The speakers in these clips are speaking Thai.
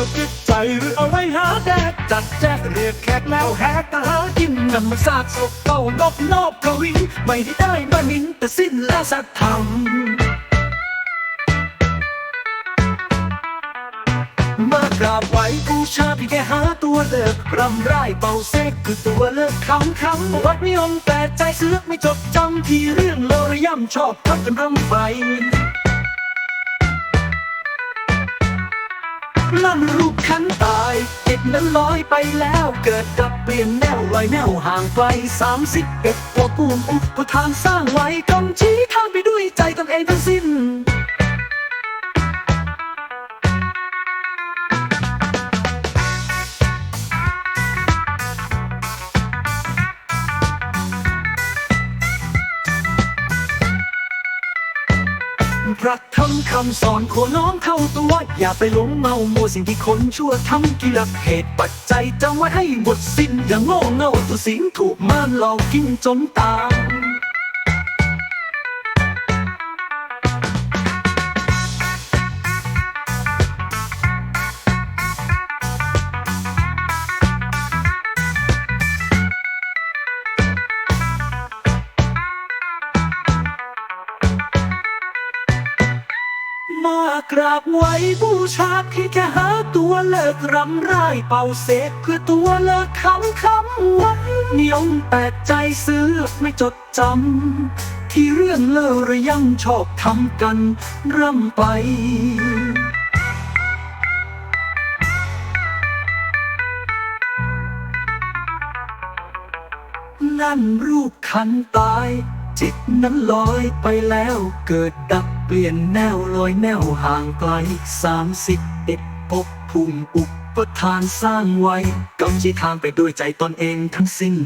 อกจิตใจหรือเอาไว้หาแดกจัดแจกเรียกแขกแล้วแหกตาหากินนำมาสาดศพเก่านอกนอกกวินไม่ได้ได้มานินแต่สิ้นและสัตธรรมมากราบไหวบูชาพี่แกหาตัวเลิกรำไร้เป่าเซกคือตัวเลิกคำคำวัดนิยมแต่ใจเสือกไม่จดจำที่เรื่องโลระย่ำชอบทับกันรำไป ล่ำรูปขันตายจิตนั้นลอยไปแล้วเกิดดับเปลี่ยนแนวลอยแนวห่างไกลสามสิบเอ็ดปวปูมอุปทานสร้างไว้กำชี้ข้างไปด้วยใจตนเองทั้งสิ้น ระธรรมคำสอนขอน้อมเข้าตัว อย่าไปหลงเมามัวสิ่งที่คนชั่วทำกิเลสเหตุปัจจัยจำไว้ให้หมดสิ้น อย่างโง่เง่าตัวสิงถูกม่านหลอกกินจนตาย มากราบไหว้บูชาที่แค่หาตัวเลิกรำไรเป่าเสกเพื่อตัวเลิกคำคำวันนิยมแต่ใจเสือกไม่จดจำ ที่เรื่องเลอระยังชอบทำกันร่ำไปนั่นรูปขันตาย จิตนั้นลอยไปแล้วเกิดดับ เปลี่ยนแนวลอยแนวห่างไกลสามสิบเอ็ดภพภูมิอุปทานสร้างไว้กำชี้ทางไปด้วยใจตนเองทั้งสิ้น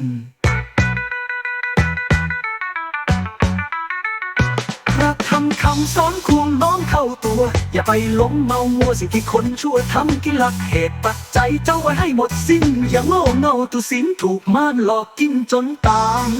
พระธรรมคำสอนควงน้อมเข้าตัว อย่าไปหลงเมามัวสิ่งที่คนชั่วทำกิลักเหตุปัจจัยเจ้าไว้ให้หมดสิ้น อย่าโง่เง่าตุสินถูกม่านหลอกกินจนตาย